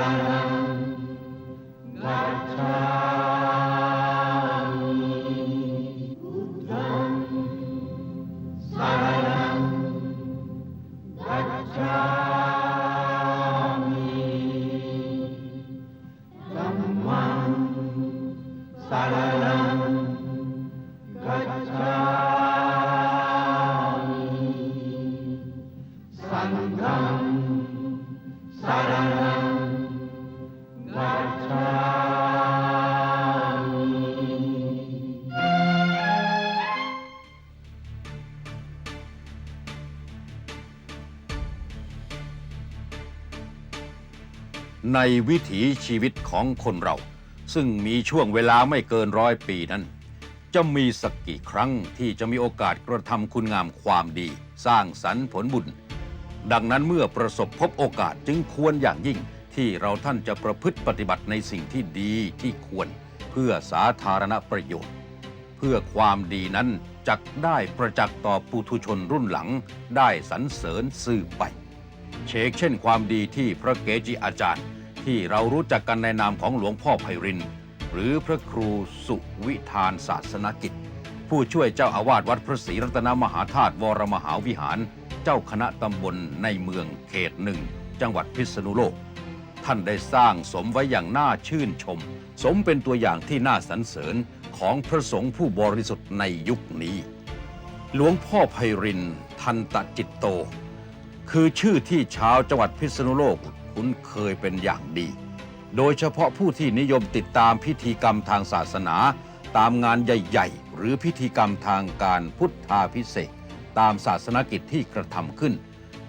Amen. ในวิถีชีวิตของคนเรา ซึ่งมีช่วงเวลาไม่เกินร้อยปีนั้น จะมีสักกี่ครั้งที่จะมีโอกาสกระทำคุณงามความดี สร้างสรรค์ผลบุญ ดังนั้นเมื่อประสบพบโอกาสจึงควรอย่างยิ่งที่เราท่านจะประพฤติปฏิบัติในสิ่งที่ดีที่ควร เพื่อสาธารณประโยชน์ เพื่อความดีนั้นจักได้ประจักษ์ต่อปุถุชนรุ่นหลังได้สรรเสริญสืบไป เชกเช่นความดีที่พระเกจิอาจารย์ ที่เรารู้จักกันในนามของหลวงพ่อไพริน หรือพระครูสุวิธานศาสนกิจ ผู้ช่วยเจ้าอาวาสวัดพระศรีรัตนมหาธาตุวรมหาวิหาร เจ้าคณะตำบลในเมืองเขตหนึ่ง จังหวัดพิษณุโลก ท่านได้สร้างสมไว้อย่างน่าชื่นชม สมเป็นตัวอย่างที่น่าสรรเสริญของพระสงฆ์ผู้บริสุทธิ์ในยุคนี้ หลวงพ่อไพรินทันตจิตโต คือชื่อที่ชาวจังหวัดพิษณุโลกคุ้นเคยเป็นอย่างดี โดยเฉพาะผู้ที่นิยมติดตามพิธีกรรมทางศาสนา ตามงานใหญ่ ๆ หรือพิธีกรรมทางการพุทธาพิเศษตามศาสนกิจที่กระทำขึ้น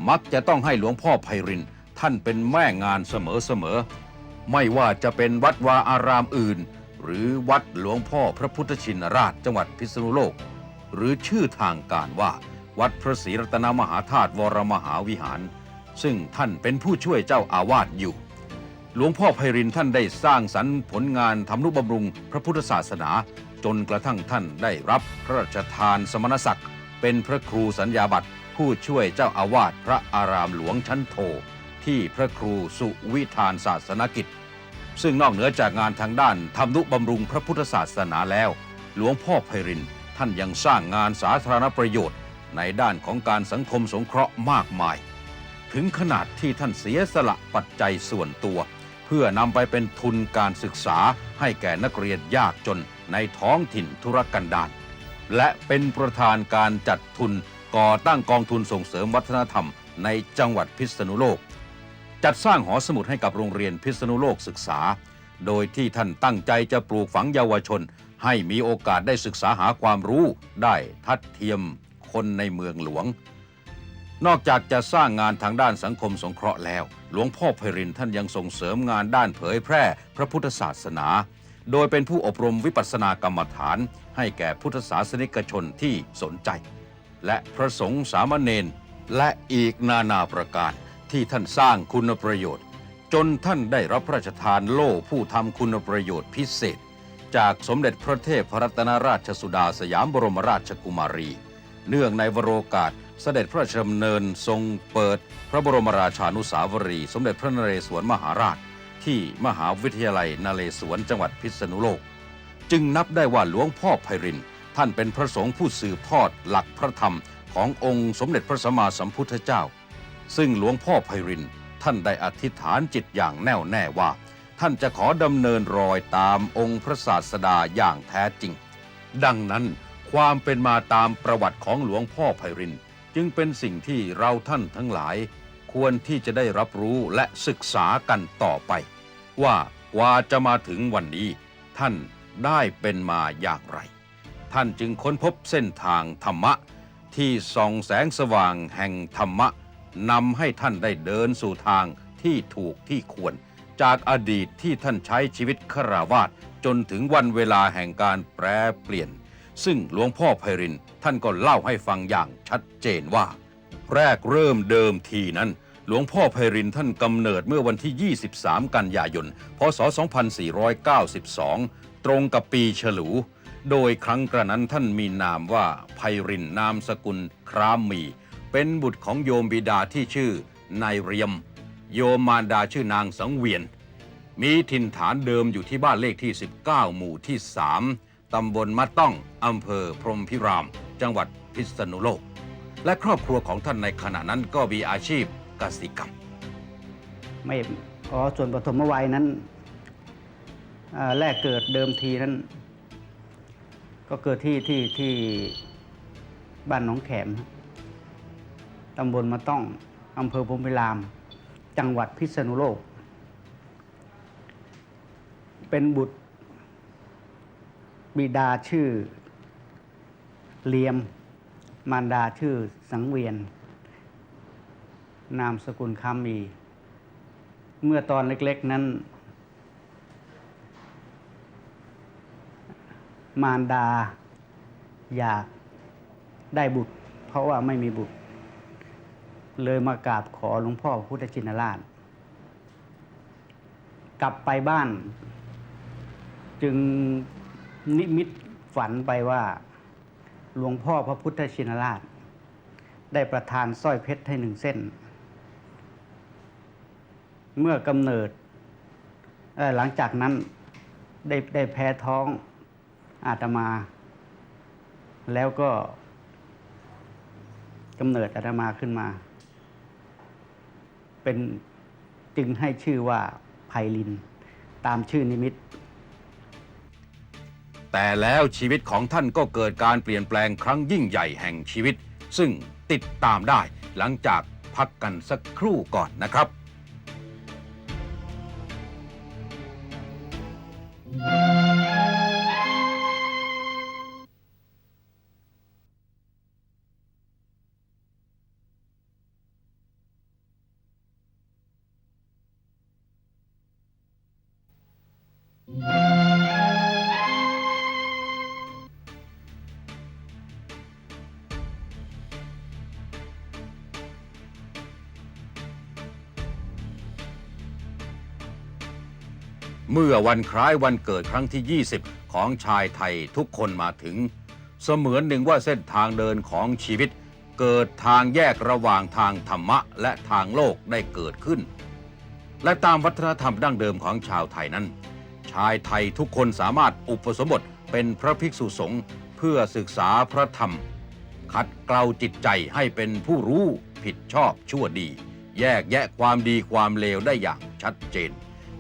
มักจะต้องให้หลวงพ่อไพรินท่านเป็นแม่งานเสมอๆไม่ว่าจะเป็นวัดวาอารามอื่น หรือวัดหลวงพ่อพระพุทธชินราชจังหวัดพิษณุโลก หรือชื่อทางการว่า วัดพระศรีรัตนมหาธาตุวรมหาวิหาร ซึ่งท่านเป็นผู้ช่วยเจ้าอาวาสอยู่ หลวงพ่อไพรินท่านได้สร้างสรรค์ผลงานทำนุบำรุงพระพุทธศาสนา จนกระทั่งท่านได้รับพระราชทานสมณศักดิ์ เป็นพระครูสัญญาบัตรผู้ช่วยเจ้าอาวาสพระอารามหลวงชั้นโท ที่พระครูสุวิธานศาสนกิจ ซึ่งนอกเหนือจากงานทางด้านทำนุบำรุงพระพุทธศาสนาแล้ว หลวงพ่อไพรินท่านยังสร้างงานสาธารณประโยชน์ ในด้านของการสังคมสงเคราะห์มากมาย ถึงขนาดที่ท่านเสียสละปัจจัยส่วนตัว เพื่อนำไปเป็นทุนการศึกษาให้แก่นักเรียนยากจนในท้องถิ่นธุรกันดารและเป็นประธานการจัดทุนก่อตั้งกองทุนส่งเสริมวัฒนธรรมในจังหวัดพิษณุโลก จัดสร้างหอสมุดให้กับโรงเรียนพิษณุโลกศึกษา โดยที่ท่านตั้งใจจะปลูกฝังเยาวชน ให้มีโอกาสได้ศึกษาหาความรู้ได้ทัดเทียม คนในเมืองหลวง นอกจากจะสร้างงานทางด้านสังคมสงเคราะห์แล้ว หลวงพ่อไพรินท่านยังส่งเสริมงานด้านเผยแพร่พระพุทธศาสนา โดยเป็นผู้อบรมวิปัสสนากรรมฐาน ให้แก่พุทธศาสนิกชนที่สนใจ และพระสงฆ์สามเณรและอีกนานาประการที่ท่านสร้างคุณประโยชน์ จนท่านได้รับพระราชทานโล่ผู้ทำคุณประโยชน์พิเศษ จากสมเด็จพระเทพรัตนราชสุดาสยามบรมราชกุมารี เนื่องในวโรกาสเสด็จพระราชดำเนินทรงเปิดพระบรมราชานุสาวรีย์สมเด็จพระนเรศวรมหาราช ที่มหาวิทยาลัยนเรศวรจังหวัดพิษณุโลก จึงนับได้ว่าหลวงพ่อไพริน ท่านเป็นพระสงฆ์ผู้สืบทอดหลักพระธรรมขององค์สมเด็จพระสัมมาสัมพุทธเจ้า ซึ่งหลวงพ่อไพรินท่านได้อธิษฐานจิตอย่างแน่วแน่ว่า ท่านจะขอดำเนินรอยตามองค์พระศาสดาอย่างแท้จริง ดังนั้น ความเป็นมาตามประวัติของหลวงพ่อไพริน จึงเป็นสิ่งที่เราท่านทั้งหลาย ควรที่จะได้รับรู้และศึกษากันต่อไป ว่ากว่าจะมาถึงวันนี้ ท่านได้เป็นมาอย่างไร ท่านจึงค้นพบเส้นทางธรรมะ ที่ส่องแสงสว่างแห่งธรรมะนำให้ท่านได้เดินสู่ทางที่ถูกที่ควร จากอดีตที่ท่านใช้ชีวิตคราวาสจนถึงวันเวลาแห่งการแปรเปลี่ยน ซึ่งหลวงพ่อไพรินท่านก็เล่าให้ฟังอย่างชัดเจนว่า แรกเริ่มเดิมทีนั้น หลวงพ่อไพรินท่านกำเนิดเมื่อวันที่ 23 กันยายน พศ 2492 ตรงกับปีฉลู โดยครั้งกระนั้นท่านมีนามว่าไพรินนามสกุลครามมี เป็นบุตรของโยมบิดาที่ชื่อนายเรียม โยมมารดาชื่อนางสังเวียนมีถิ่นฐานเดิมอยู่ที่บ้านเลขที่ 19 หมู่ที่ 3 ตำบลมะต้องอำเภอพรมพิราม จังหวัดพิษณุโลก และครอบครัวของท่านในขณะนั้นก็มีอาชีพกสิกรรม ไม่อ๋อส่วนปฐมวัยนั้นอ่าแรกเกิดเดิมทีนั้น ก็เกิดที่ที่ที่บ้านหนองแขมฮะตำบลมะต้องอำเภอพรหมพิราม จังหวัดพิษณุโลก เป็นบุตร บิดาชื่อเลียม มารดาชื่อสังเวียน นามสกุลคำมี เมื่อตอนเล็กๆนั้น มารดาอยากได้บุตร เพราะว่าไม่มีบุตร เลยมากราบขอหลวงพ่อพุทธชินราช กลับไปบ้าน จึง นิมิตฝันไปว่า หลวงพ่อพระพุทธชินราช ได้ประทานสร้อยเพชรให้หนึ่งเส้น เมื่อกำเนิดหลังจากนั้นได้ได้แพ้ท้องอาตมา แล้วก็กำเนิดอาตมาขึ้นมา เป็นจึงให้ชื่อว่าไพลิน ตามชื่อนิมิต แต่แล้วชีวิตของท่านก็เกิดการเปลี่ยนแปลงครั้งยิ่งใหญ่แห่งชีวิต ซึ่งติดตามได้หลังจากพักกันสักครู่ก่อนนะครับ เมื่อวันคล้ายวันเกิดครั้งที่ 20 ของชายไทยทุกคนมาถึง เสมือนหนึ่งว่าเส้นทางเดินของชีวิต เกิดทางแยกระหว่างทางธรรมะและทางโลกได้เกิดขึ้น และตามวัฒนธรรมดั้งเดิมของชาวไทยนั้น ชายไทยทุกคนสามารถอุปสมบทเป็นพระภิกษุสงฆ์เพื่อศึกษาพระธรรม ขัดเกลาจิตใจให้เป็นผู้รู้ผิดชอบชั่วดี แยกแยะความดีความเลวได้อย่างชัดเจน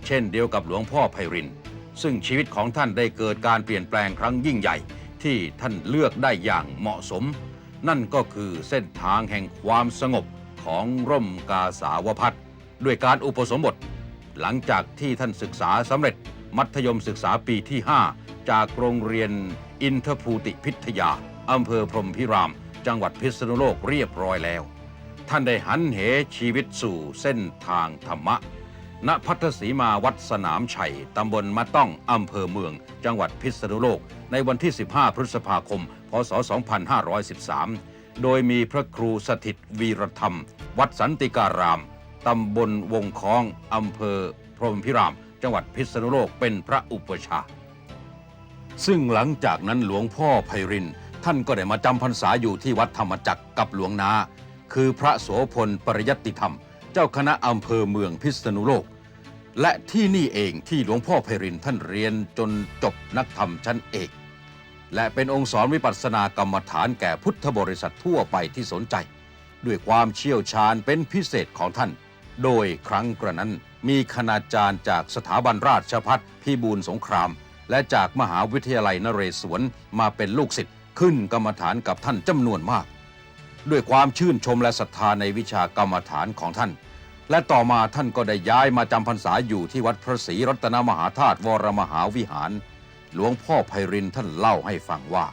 เช่นเดียวกับหลวงพ่อไพริน ซึ่งชีวิตของท่านได้เกิดการเปลี่ยนแปลงครั้งยิ่งใหญ่ ที่ท่านเลือกได้อย่างเหมาะสม นั่นก็คือเส้นทางแห่งความสงบของร่มกาสาวพัฒด้วยการอุปสมบท หลังจากที่ท่านศึกษาสำเร็จมัธยมศึกษาปีที่ 5 จากโรงเรียนอินทภูติพิทยาอำเภอพรมพิราม จังหวัดพิษณุโลกเรียบร้อยแล้ว ท่านได้หันเหชีวิตสู่เส้นทางธรรมะ ณพัทธสีมาวัดสนามชัย ตำบลมะต้อง อำเภอเมือง จังหวัดพิษณุโลก ในวันที่ 15 พฤษภาคม พศ 2513 โดยมีพระครูสถิตวีรธรรม วัดสันติการาม ตำบลวงคล้อง อำเภอพรหมพิราม จังหวัดพิษณุโลก เป็นพระอุปชา ซึ่งหลังจากนั้นหลวงพ่อไพริน ท่านก็ได้มาจำพรรษาอยู่ที่วัดธรรมจักรกับหลวงนา คือพระโสพลปริยัติธรรม เจ้าคณะอำเภอเมืองพิษณุโลก และที่นี่เองที่หลวงพ่อไพรินท่านเรียนจนจบนักธรรมชั้นเอก และเป็นองค์สอนวิปัสสนากรรมฐานแก่พุทธบริษัททั่วไปที่สนใจ ด้วยความเชี่ยวชาญเป็นพิเศษของท่าน โดยครั้งกระนั้นมีคณาจารย์จากสถาบันราชพัฒพิบูลสงคราม และจากมหาวิทยาลัยนเรศวรมาเป็นลูกศิษย์ขึ้นกรรมฐานกับท่านจำนวนมาก ด้วยความชื่นชมและศรัทธาในวิชากรรมฐานของท่าน และต่อมาท่านก็ได้ย้ายมาจำพรรษาอยู่ที่วัดพระศรีรัตนมหาธาตุวรมหาวิหาร หลวงพ่อไพรินท่านเล่าให้ฟังว่า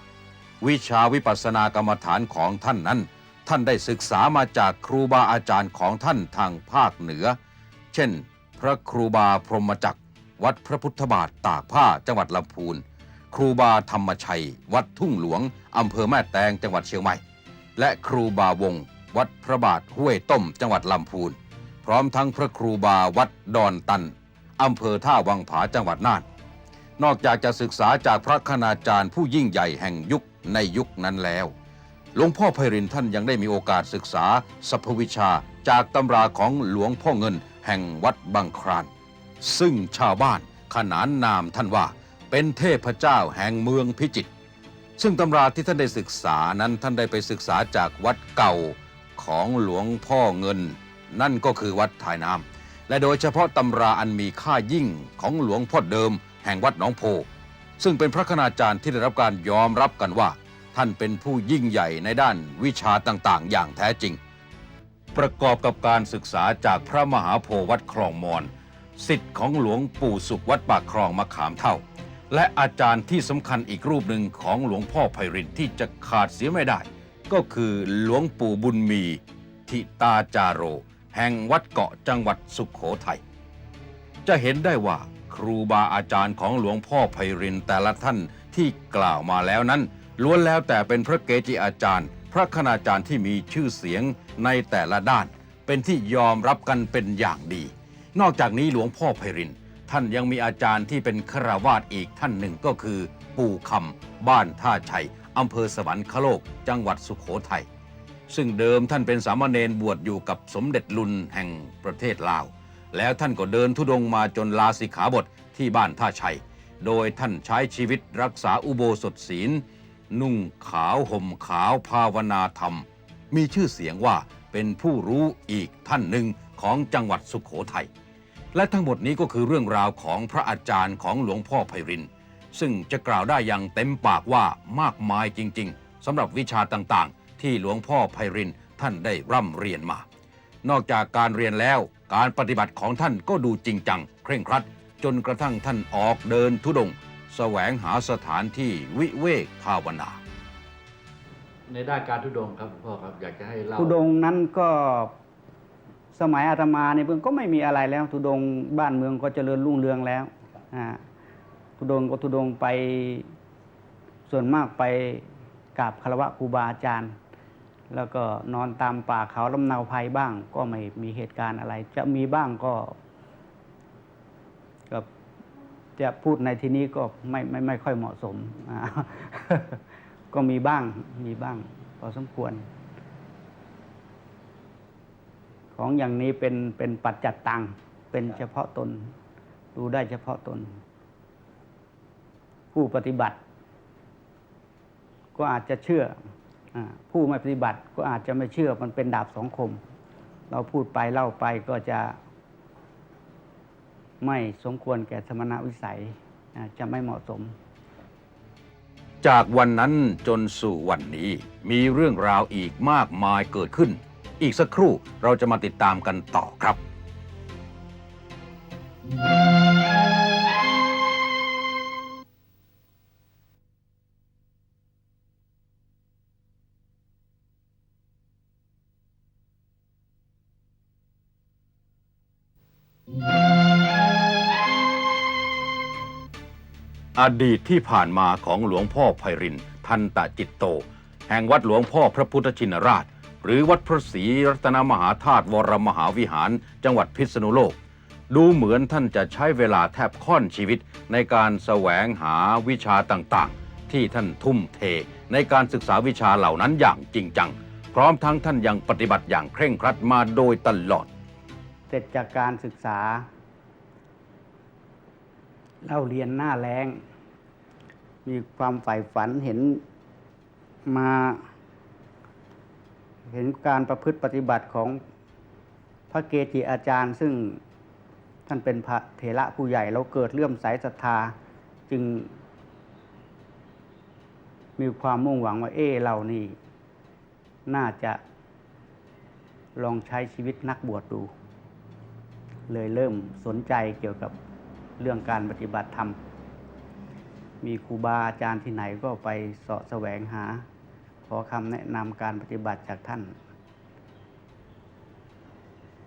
วิชาวิปัสสนากรรมฐานของท่านนั้น ท่านได้ศึกษามาจากครูบาอาจารย์ของท่านทางภาคเหนือ เช่น พระครูบาพรหมจักร วัดพระพุทธบาทตากผ้าจังหวัดลำพูนครูบาธรรมชัย วัดทุ่งหลวงอำเภอแม่แตงจังหวัดเชียงใหม่ และครูบาวง วัดพระบาทห้วยต้มจังหวัดลำพูน พร้อมทั้งพระครูบาวัดดอนตันอำเภอท่าวังผาจังหวัดน่านนอกจากจะศึกษาจากพระคณาจารย์ผู้ยิ่งใหญ่แห่งยุคในยุคนั้นแล้วหลวงพ่อไพรินท่านยังได้มีโอกาสศึกษาสรรพวิชาจากตำราของหลวงพ่อเงินแห่งวัดบางคราน ซึ่งชาวบ้านขนานนามท่านว่า เป็นเทพเจ้าแห่งเมืองพิจิตร ซึ่งตำราที่ท่านได้ศึกษานั้นท่านได้ไปศึกษาจากวัดเก่าของหลวงพ่อเงิน นั่นก็คือวัดถ่ายน้ำและโดยเฉพาะตำราอันมีค่ายิ่งของหลวงพ่อเดิม แห่งวัดหนองโพ ซึ่งเป็นพระคณาจารย์ที่ได้รับการยอมรับกันว่า ท่านเป็นผู้ยิ่งใหญ่ในด้านวิชาต่างๆ อย่างแท้จริง ประกอบกับการศึกษาจากพระมหาโพธิ์วัดคลองมอนสิทธิ์ของหลวงปู่สุขวัดปากคลองมะขามเท่า และอาจารย์ที่สำคัญอีกรูปหนึ่งของหลวงพ่อไพรินที่จะขาดเสียไม่ได้ ก็คือหลวงปู่บุญมี ทิตาจาโร แห่งวัดเกาะจังหวัดสุขโขทัยจะเห็นได้ว่าครูบาอาจารย์ของหลวงพ่อไพรินแต่ละท่านที่กล่าวมาแล้วนั้น ล้วนแล้วแต่เป็นพระเกจิอาจารย์ พระคณาจารย์ที่มีชื่อเสียงในแต่ละด้าน เป็นที่ยอมรับกันเป็นอย่างดี นอกจากนี้หลวงพ่อไพริน ท่านยังมีอาจารย์ที่เป็นคราวาสอีกท่านหนึ่งก็คือ ปู่คำบ้านท่าชัยอำเภอสวรรคโลก จังหวัดสุขโขทัยซึ่งเดิมท่านเป็นสามเณรบวชอยู่กับสมเด็จลุนแห่งประเทศลาว แล้วท่านก็เดินทุดงค์มาจนลาสิกขาบทที่บ้านท่าชัย โดยท่านใช้ชีวิตรักษาอุโบสถศีล นุ่งขาวห่มขาวภาวนาธรรม มีชื่อเสียงว่าเป็นผู้รู้อีกท่านหนึ่งของจังหวัดสุขโขทัย และทั้งหมดนี้ก็คือเรื่องราวของพระอาจารย์ของหลวงพ่อไพริน ซึ่งจะกล่าวได้อย่างเต็มปากว่ามากมายจริง ๆสำหรับวิชาต่างๆ ที่หลวงพ่อไพรินท่านได้ร่ำเรียนมา นอกจากการเรียนแล้วการปฏิบัติของท่านก็ดูจริงจัง เคร่งครัด จนกระทั่งท่านออกเดินทุดงค์แสวงหาสถานที่วิเวกภาวนา ในด้านการทุดงค์ครับหลวงพ่อครับอยากจะให้เล่า ทุดงค์นั้นก็ สมัยอาตมาในเบื้องก็ไม่มีอะไรแล้วทุดงบ้านเมืองก็เจริญรุ่งเรืองแล้วทุดงก็ทุดงไปส่วนมากไปกราบคารวะครูบาอาจารย์ แล้วก็นอนตามป่าเขาลำเนาภัยบ้าง ก็ไม่มีเหตุการณ์อะไร จะมีบ้างก็ก็จะพูดในที่นี้ก็ไม่ไม่ไม่ค่อยเหมาะสม ก็มีบ้างมีบ้างพอสมควร ของอย่างนี้เป็นเป็นปัจจัตตังเป็นเฉพาะตน ดูได้เฉพาะตน ผู้ปฏิบัติ ก็อาจจะเชื่ออาผู้ไม่ปฏิบัติก็อาจจะไม่เชื่อมันเป็นดาบสองคม เราพูดไปเล่าไปก็จะไม่สมควรแก่สมณวิสัยอ่าจะไม่เหมาะสม จากวันนั้นจนสู่วันนี้มีเรื่องราวอีกมากมายเกิดขึ้น อีกสักครู่เราจะมาติดตามกันต่อครับ อดีตที่ผ่านมาของหลวงพ่อไพรินทันตะจิตโต แห่งวัดหลวงพ่อพระพุทธชินราช หรือวัดพระศรีรัตนมหาธาตุวรมหาวิหาร จังหวัดพิษณุโลก ดูเหมือนท่านจะใช้เวลาแทบค่อนชีวิต ในการแสวงหาวิชาต่างๆ ที่ท่านทุ่มเท ในการศึกษาวิชาเหล่านั้นอย่างจริงจัง พร้อมทั้งท่านยังปฏิบัติอย่างเคร่งครัดมาโดยตลอด เสร็จจากการศึกษาเล่าเรียนหน้าแรง มีความใฝ่ฝันเห็นมา เห็นการประพฤติปฏิบัติของพระเกจิอาจารย์ ซึ่งท่านเป็นพระเถระผู้ใหญ่เราเกิดเลื่อมใสศรัทธาจึง มีความมุ่งหวังว่าเอ๊ะเรานี่ น่าจะลองใช้ชีวิตนักบวชดู เลยเริ่มสนใจเกี่ยวกับเรื่องการปฏิบัติธรรม มีครูบาอาจารย์ที่ไหนก็ไปเสาะแสวงหา ขอคำแนะนำการปฏิบัติจากท่าน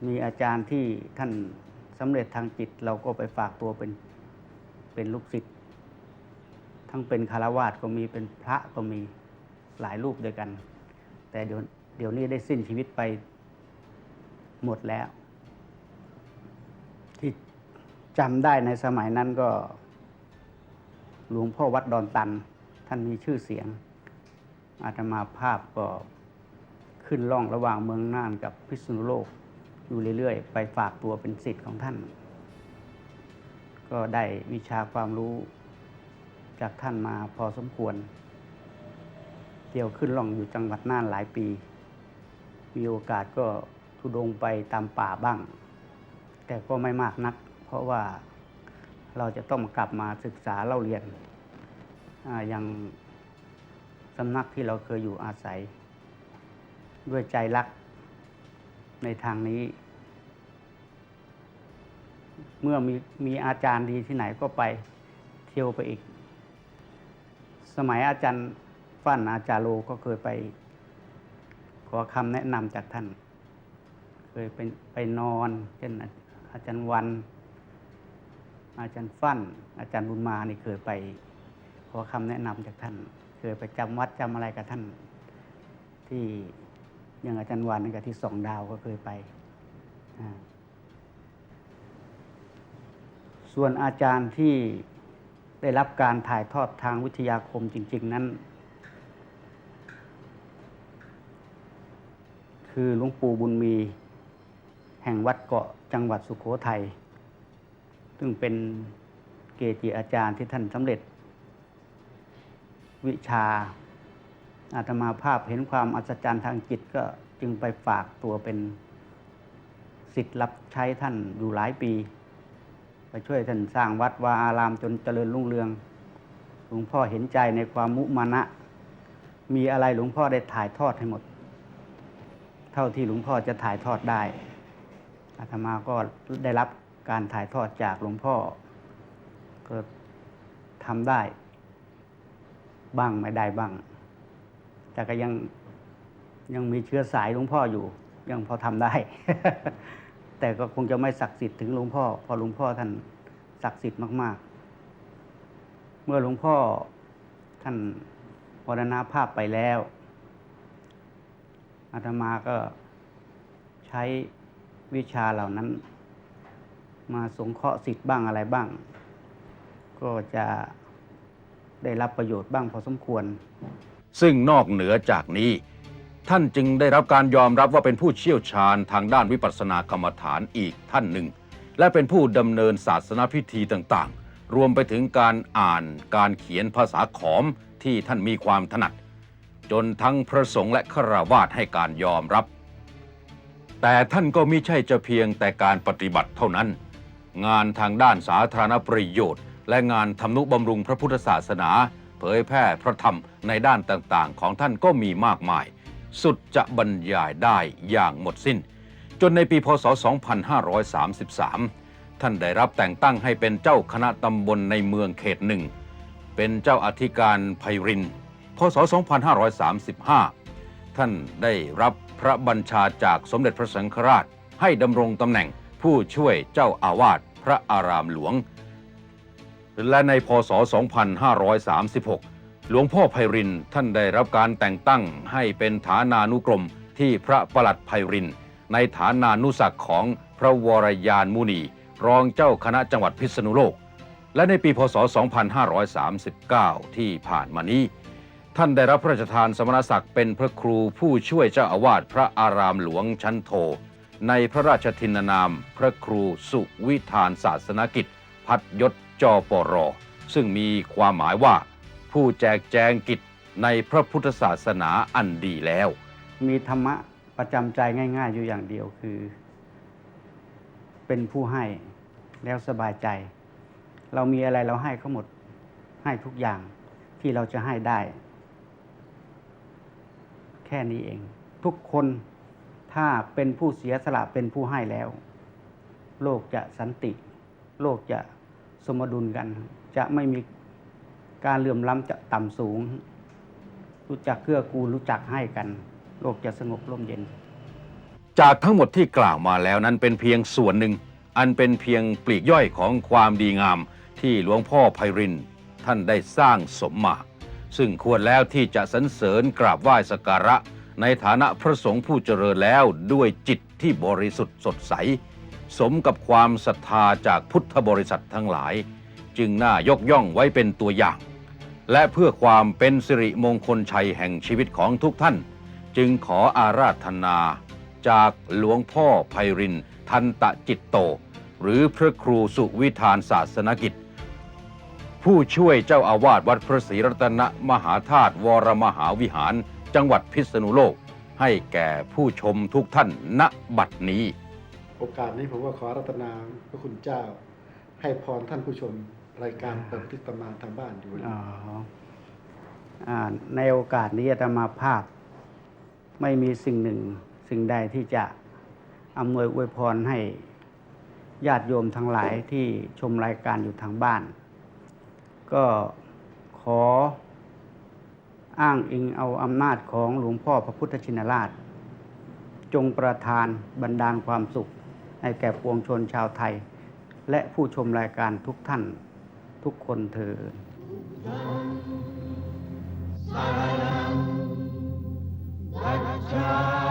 มีอาจารย์ที่ท่านสำเร็จทางจิตเราก็ไปฝากตัวเป็นเป็นลูกศิษย์ทั้งเป็นคารวาสก็มีเป็นพระก็มีหลายรูปด้วยกัน แต่เดี๋ยวเดี๋ยวนี้ได้สิ้นชีวิตไปหมดแล้ว ที่จำได้ในสมัยนั้นก็ หลวงพ่อวัดดอนตัน ท่านมีชื่อเสียง อาตมาภาพก็ขึ้นล่องระหว่างเมืองน่านกับพิษณุโลกอยู่เรื่อยๆ ไปฝากตัวเป็นศิษย์ของท่าน ก็ได้วิชาความรู้จากท่านมาพอสมควร เที่ยวขึ้นล่องอยู่จังหวัดน่านหลายปี มีโอกาสก็ทุดงไปตามป่าบ้าง แต่ก็ไม่มากนัก เพราะว่าเราจะต้องกลับมาศึกษาเล่าเรียนอ่ายัง สำนักที่เราเคยอยู่อาศัย ด้วยใจรักในทางนี้ เมื่อมีมีอาจารย์ดีที่ไหนก็ไปเที่ยวไปอีก สมัยอาจารย์ฟั่นอาจารย์โลก็เคยไป ขอคำแนะนำจากท่าน เคยไปไปนอน เช่นอาจารย์วัน อาจารย์ฟั่น อาจารย์บุญมานี่เคยไป ขอคำแนะนำจากท่าน เคยไปจำวัดจำอะไรกับท่าน ที่อย่างอาจารย์วันกับที่สองดาวก็เคยไป ส่วนอาจารย์ที่ได้รับการถ่ายทอดทางวิทยาคมจริง ๆ นั้น คือหลวงปู่บุญมี แห่งวัดเกาะจังหวัดสุขโขทัยซึ่งเป็นเกจิอาจารย์ที่ท่านสำเร็จ วิชาอาตมาภาพเห็นความอัศจรรย์ทางจิตก็จึงไปฝากตัวเป็นสิทธิ์รับใช้ท่านอยู่หลายปี ไปช่วยท่านสร้างวัดวาอารามจนเจริญรุ่งเรืองหลวงพ่อเห็นใจในความมุมานะ มีอะไรหลวงพ่อได้ถ่ายทอดให้หมด เท่าที่หลวงพ่อจะถ่ายทอดได้อาตมาก็ได้รับการถ่ายทอดจากหลวงพ่อก็ทำได้ บ้างไม่ได้บ้าง แต่ก็ยังยังมีเชื้อสายหลวงพ่ออยู่ ยังพอทำได้ แต่ก็คงจะไม่ศักดิ์สิทธิ์ถึงหลวงพ่อเพอหลวงพ่อท่านศักดิ์สิทธิ์มาก ๆ เมื่อหลวงพ่อท่านมรณภาพไปแล้วอาตมาก็ใช้วิชาเหล่านั้น มาสงเคราะห์สิทธิ์บ้างอะไรบ้าง ก็จะ ได้รับประโยชน์บ้างพอสมควร ซึ่งนอกเหนือจากนี้ ท่านจึงได้รับการยอมรับว่าเป็นผู้เชี่ยวชาญทางด้านวิปัสสนากรรมฐานอีกท่านหนึ่ง และเป็นผู้ดำเนินศาสนาพิธีต่างๆ รวมไปถึงการอ่านการเขียนภาษาขอมที่ท่านมีความถนัด จนทั้งพระสงฆ์และฆราวาสให้การยอมรับ แต่ท่านก็มิใช่จะเพียงแต่การปฏิบัติเท่านั้น งานทางด้านสาธารณประโยชน์ และงานทำนุบำรุงพระพุทธศาสนา เผยแพร่พระธรรมในด้านต่างๆ ของท่านก็มีมากมาย สุดจะบรรยายได้อย่างหมดสิ้น จนในปีพศ 2533 ท่านได้รับแต่งตั้งให้เป็นเจ้าคณะตำบลในเมืองเขตหนึ่ง เป็นเจ้าอธิการไพริน พศ 2535 ท่านได้รับพระบัญชาจากสมเด็จพระสังฆราชให้ดำรงตำแหน่งผู้ช่วยเจ้าอาวาสพระอารามหลวง และในพศ 2536 หลวงพ่อไพรินท่านได้รับการแต่งตั้งให้เป็นฐานานุกรมที่พระประหลัดไพริน ในฐานานุศักของพระวรยานมุนี รองเจ้าคณะจังหวัดพิษณุโลก และในปีพศ 2539 ที่ผ่านมานี้ ท่านได้รับพระราชทานสมณศักดิ์เป็นพระครูผู้ช่วยเจ้าอาวาสพระอารามหลวงชั้นโท ในพระราชทินนาม พระครูสุวิธานศาสนกิจ พัดยศ จปร ซึ่งมีความหมายว่า ผู้แจกแจงกิจในพระพุทธศาสนาอันดีแล้ว มีธรรมะประจำใจง่าย ๆ อยู่อย่างเดียวคือ เป็นผู้ให้แล้วสบายใจ เรามีอะไรเราให้เขาหมดให้ทุกอย่างที่เราจะให้ได้ แค่นี้เอง ทุกคนถ้าเป็นผู้เสียสละเป็นผู้ให้แล้ว โลกจะสันติ โลกจะ สมดุลกัน จะไม่มีการเลื่อมล้ำจะต่ำสูง รู้จักเกื้อกูลรู้จักให้กัน โลกจะสงบร่มเย็น จากทั้งหมดที่กล่าวมาแล้วนั้นเป็นเพียงส่วนหนึ่ง อันเป็นเพียงปลีกย่อยของความดีงามที่หลวงพ่อไพริน ท่านได้สร้างสมมา ซึ่งควรแล้วที่จะสรรเสริญกราบไหว้สักการะ ในฐานะพระสงฆ์ผู้เจริญแล้วด้วยจิตที่บริสุทธิ์สดใส สมกับความศรัทธาจากพุทธบริษัททั้งหลาย จึงน่ายกย่องไว้เป็นตัวอย่าง และเพื่อความเป็นสิริมงคลชัยแห่งชีวิตของทุกท่าน จึงขออาราธนา จากหลวงพ่อไพรินทันตะจิตโต หรือพระครูสุวิธานศาสนกิจ ผู้ช่วยเจ้าอาวาสวัดพระศรีรัตนมหาธาตุวรมหาวิหาร จังหวัดพิษณุโลก ให้แก่ผู้ชมทุกท่านณบัดนี้ โอกาสนี้ผมก็ขอรัตนาพระคุณเจ้า ให้พรท่านผู้ชมรายการเปิดทิศตำนานทางบ้านอยู่อ๋ออ่าในโอกาสนี้อาตมาภาพ ไม่มีสิ่งหนึ่งสิ่งใดที่จะอำนวยอวยพรให้ญาติโยมทั้งหลายที่ชมรายการอยู่ทางบ้าน ก็ขออ้างอิงเอาอำนาจของหลวงพ่อพระพุทธชินราช จงประทานบันดาลความสุข ให้แก่ปวงชนชาวไทย และผู้ชมรายการทุกท่านทุกคนเถิด Saranam